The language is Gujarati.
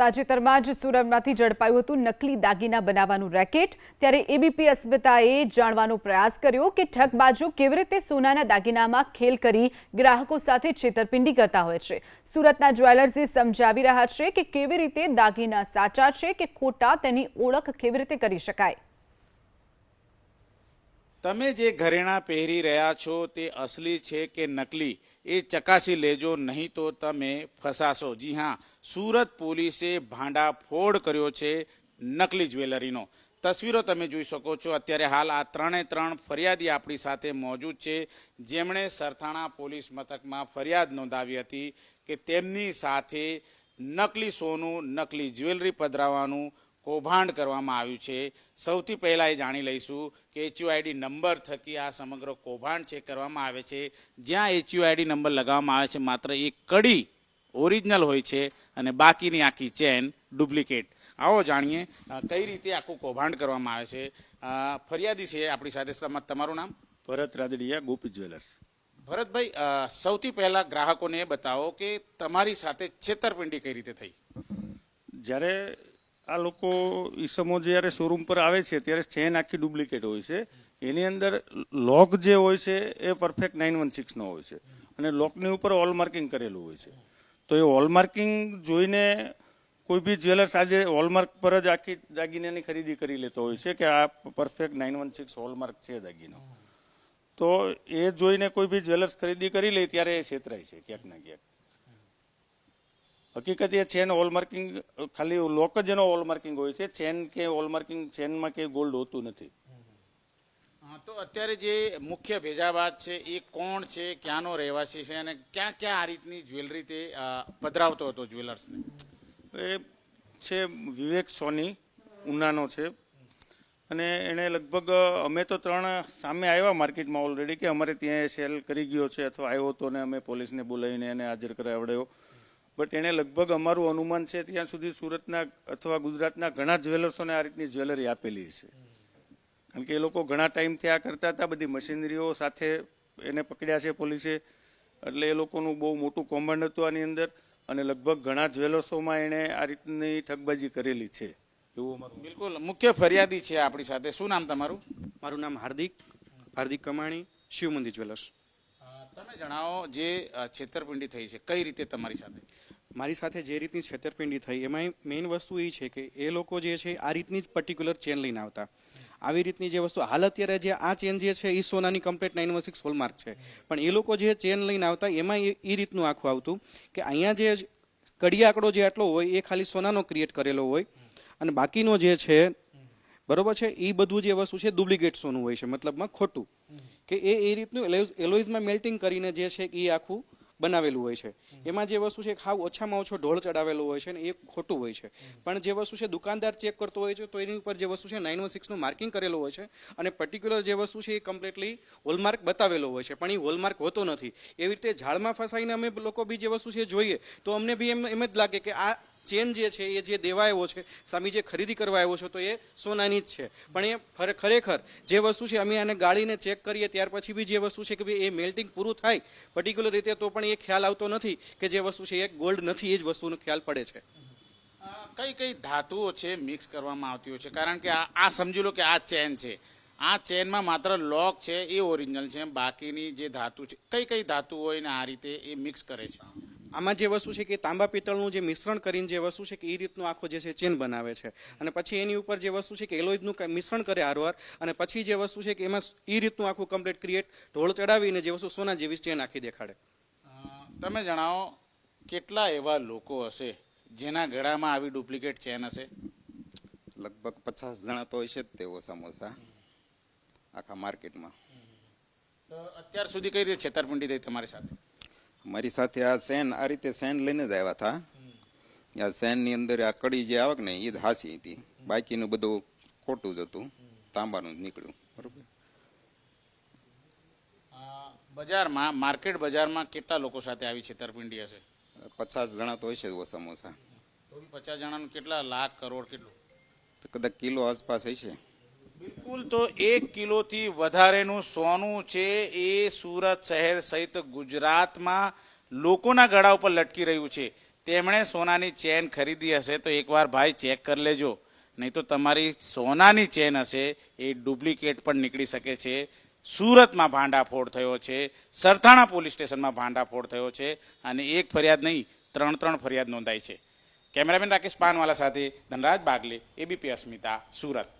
તાજેતરમાં જ સુરતમાંથી ઝડપાયું હતું નકલી દાગીના બનાવવાનું રેકેટ. ત્યારે એબીપી અસ્મિતાએ જાણવાનો પ્રયાસ કર્યો કે ઠગબાજો કેવી રીતે સોનાના દાગીનામાં ખેલ કરી ગ્રાહકો સાથે છેતરપિંડી કરતા હોય છે. સુરતના જ્વેલર્સે સમજાવી રહ્યા છે કે કેવી રીતે દાગીના સાચા છે કે ખોટા તેની ઓળખ કેવી રીતે કરી શકાય. તમે જે ઘરેણાં પહેરી રહ્યા છો તે અસલી છે કે નકલી? એ ચકાસી લેજો, નહીં તો તમે ફસાશો. જી હા, સુરત પોલીસે ભાંડાફોડ કર્યો છે નકલી જ્વેલરીનો. તસવીરો તમે જોઈ શકો છો. અત્યારે હાલ આ ત્રણે ત્રણ ફરિયાદી આપણી સાથે મોજૂદ છે. જેમણે સરથાણા પોલીસ મથકમાં ફરિયાદ નોંધાવી હતી કે તેમની સાથે નકલી સોનું, નકલી જ્વેલરી પધરાવવાનું કૌભાંડ કરવામાં આવ્યું છે. સૌથી પહેલાં એ જાણી લઈશું કે એચયુઆઈડી નંબર થકી આ સમગ્ર કૌભાંડ છે કરવામાં આવે છે. જ્યાં એચયુઆઈડી નંબર લગાવવામાં આવે છે માત્ર એક કડી ઓરિજિનલ હોય છે અને બાકીની આખી ચેન ડુપ્લિકેટ. આવો જાણીએ કઈ રીતે આખું કૌભાંડ કરવામાં આવે છે. ફરિયાદી છે આપણી સાથે તમારું નામ? ભરત રાદડિયા ગોપી જ્વેલર્સ. ભરતભાઈ સૌથી પહેલા ગ્રાહકોને એ બતાવો કે તમારી સાથે છેતરપિંડી કઈ રીતે થઈ? જ્યારે આ લોકો ઈસમો જ્યારે શોરૂમ પર આવે છે, ત્યારે ચેન આખી ડુપ્લિકેટ હોય છે. એની અંદર લોક જે હોય છે, એ પરફેક્ટ નાઇન વન સિક્સનો હોય છે. અને લોકની ઉપર ઓલ માર્કિંગ કરેલું હોય છે. તો એ ઓલ માર્કિંગ જોઈને કોઈ બી જ્વેલર્સ આજે હોલમાર્ક પર જ આખી દાગીનાની ખરીદી કરી લેતો હોય છે કે આ perfect nine one six hallmark છે દાગીનો. તો એ જોઈને કોઈ બી જ્વેલર્સ ખરીદી કરી લે, ત્યારે એ છેતરાય છે ક્યાંક ના ક્યાંક. હકીકત એ ચેન હોલમાર્કિંગ ખાલી લોક જ એનો હોલમાર્કિંગ હોય છે. ચેન કે હોલમાર્કિંગ ચેનમાં કે ગોલ્ડ હોતું નથી. તો અત્યારે જે મુખ્ય ભેજાબાદ છે એ કોણ છે ક્યાંનો રહેવાસી છે અને ક્યાં ક્યાં આ રીતની જ્વેલરી તે પધરાવતો હતો જ્વેલર્સને એ છે વિવેક સોની ઉનાનો છે. અને એણે લગભગ અમે તો ત્રણ સામે આવ્યા માર્કેટમાં ઓલરેડી કે અમારે ત્યાં સેલ કરી ગયો છે અથવા આવ્યો હતો ને અમે પોલીસને બોલાવીને એને હાજર કરાવડાયો. બટ એણે લગભગ અમારું અનુમાન છે ત્યાં સુધી સુરતના અથવા ગુજરાતના ઘણા જ્વેલર્સોને આ રીતની જ્વેલરી આપેલી છે. કારણ કે એ લોકો ઘણા ટાઈમથી આ કરતા હતા બધી મશીનરીઓ સાથે એને પકડ્યા છે પોલીસે. એટલે એ લોકોનું બહુ મોટું કૌભાંડ હતું આની અંદર અને લગભગ ઘણા જ્વેલર્સોમાં એણે આ રીતની ઠગબાજી કરેલી છે. એવું અમારું બિલકુલ. મુખ્ય ફરિયાદી છે આપણી સાથે. શું નામ તમારું? મારું નામ હાર્દિક. હાર્દિક કમાણી શિવ મંદિર જ્વેલર્સ તમે જણાવો જે છેતરપિંડી થઈ છે. કઈ રીતે તમારી સાથે? મારી સાથે જે રીતની છેતરપિંડી થઈ એમાં મેઇન વસ્તુ એ છે કે એ લોકો જે છે, આ રીતની જ પર્ટિક્યુલર ચેન લઈને આવતા. આવી રીતની જે વસ્તુ, હાલ અત્યારે જે આ ચેન જે છે એ સોનાની complete nine one six hallmark છે. પણ એ લોકો જે ચેન લઈને આવતા એમાં એ રીતનું આખું આવતું કે અહીંયા જે કડી આંકડો જે આટલો હોય, એ ખાલી સોનાનો ક્રિએટ કરેલો હોય. અને બાકીનો જે છે, બરોબર છે એ બધું જે વસ્તુ છે ડુપ્લિકેટ સોનું હોય છે, મતલબમાં ખોટું. કે એ એ રીતનું એલોઇઝમાં મેલ્ટિંગ કરીને જે છે એ આખું બનાવેલું હોય છે. એમાં જે વસ્તુ છે હાવ ઓછામાં ઓછો ઢોળ ચડાવેલો હોય છે ને એ ખોટું હોય છે. પણ જે વસ્તુ છે દુકાનદાર ચેક કરતો હોય છે તો એની ઉપર જે વસ્તુ છે નાઇન વન સિક્સનું માર્કિંગ કરેલું હોય છે અને પર્ટિક્યુલર જે વસ્તુ છે એ કમ્પ્લીટલી હોલમાર્ક બતાવેલો હોય છે. પણ એ હોલમાર્ક હોતો નથી. એવી રીતે ઝાડમાં ફસાઈને અમે લોકો બી જે વસ્તુ છે જોઈએ તો અમને બી એમ એમ જ લાગે કે આ ચેન જે છે, એ જે દેવા આવ્યો છે, સ્વામી જે ખરીદી કરવા આવ્યો છે, તો એ સોનાની જ છે. પણ એ ખરેખર જે વસ્તુ છે, અમે આને ગાળીને ચેક કરીએ, ત્યાર પછી બી જે વસ્તુ છે કે ભાઈ એ મેલ્ટિંગ પૂરું થાય પર્ટિક્યુલર રીતે તો પણ એ ખ્યાલ આવતો નથી કે જે વસ્તુ છે, એ ગોલ્ડ નથી, એ જ વસ્તુનો ખ્યાલ પડે છે. કઈ કઈ ધાતુઓ છે મિક્સ કરવામાં આવતી હોય છે? કારણ કે આ સમજી લો કે આ ચેન છે. આ ચેનમાં માત્ર લોક છે, એ ઓરિજિનલ છે, બાકીની જે ધાતુ છે, કઈ કઈ ધાતુ હોય ને આ રીતે એ મિક્સ કરે છે? આમાં જે વસ્તુ છે કે તાંબા પિત્તળનું જે મિશ્રણ કરીને જે વસ્તુ છે કે એ રીતનું આખો જે છે ચેન બનાવે છે. અને પછી એની ઉપર જે વસ્તુ છે કે એલોઇડનું કાંઈ મિશ્રણ કરે આરવાર. અને પછી જે વસ્તુ છે કે એમાં એ રીતનું આખું કમ્પ્લીટ ક્રિએટ ઢોળ ચડાવીને જે વસ્તુ સોના જેવી ચેન આખી દેખાડે. તમે જણાવો કેટલા એવા લોકો હશે જેના ગળામાં આવી ડુપ્લિકેટ ચેન હશે? લગભગ પચાસ જણા તો હશે જ તેઓ સમોસા આખા માર્કેટમાં. તો અત્યાર સુધી કઈ રીતે છેતરપિંડી થઈ તમારી સાથે? મારી સાથે આ સેન આ રીતે સેન લઈને જ આવ્યા હતા. આ સેનની અંદર આ કડી જે આવક ને એ જ હાસી હતી. બાકીનું બધું ખોટું જ હતું. તાંબાનું જ નીકળ્યું. બરોબર. બજારમાં માર્કેટ બજારમાં કેટલા લોકો સાથે આવી છેતરપિંડી હશે પચાસ જણા તો હશે જ સમોસા પચાસ જણાનું કેટલા લાખ કરોડ કેટલું? કદાચ કિલો આસપાસ હશે. બિલકુલ તો એક કિલોથી વધારેનું સોનું છે એ સુરત શહેર સહિત ગુજરાતમાં લોકોના ગળા ઉપર લટકી રહ્યું છે. તેમણે સોનાની ચેન ખરીદી હશે તો એકવાર ભાઈ ચેક કરી લેજો. નહીં તો તમારી સોનાની ચેન હશે એ ડુપ્લિકેટ પણ નીકળી શકે છે. સુરતમાં ભાંડાફોડ થયો છે. સરથાણા પોલીસ સ્ટેશનમાં ભાંડાફોડ થયો છે અને એક ફરિયાદ નહીં, ત્રણ ત્રણ ફરિયાદ નોંધાઈ છે. કેમેરામેન રાકેશ પાનવાલા સાથે ધનરાજ બાગલે, એબીપી અસ્મિતા, સુરત.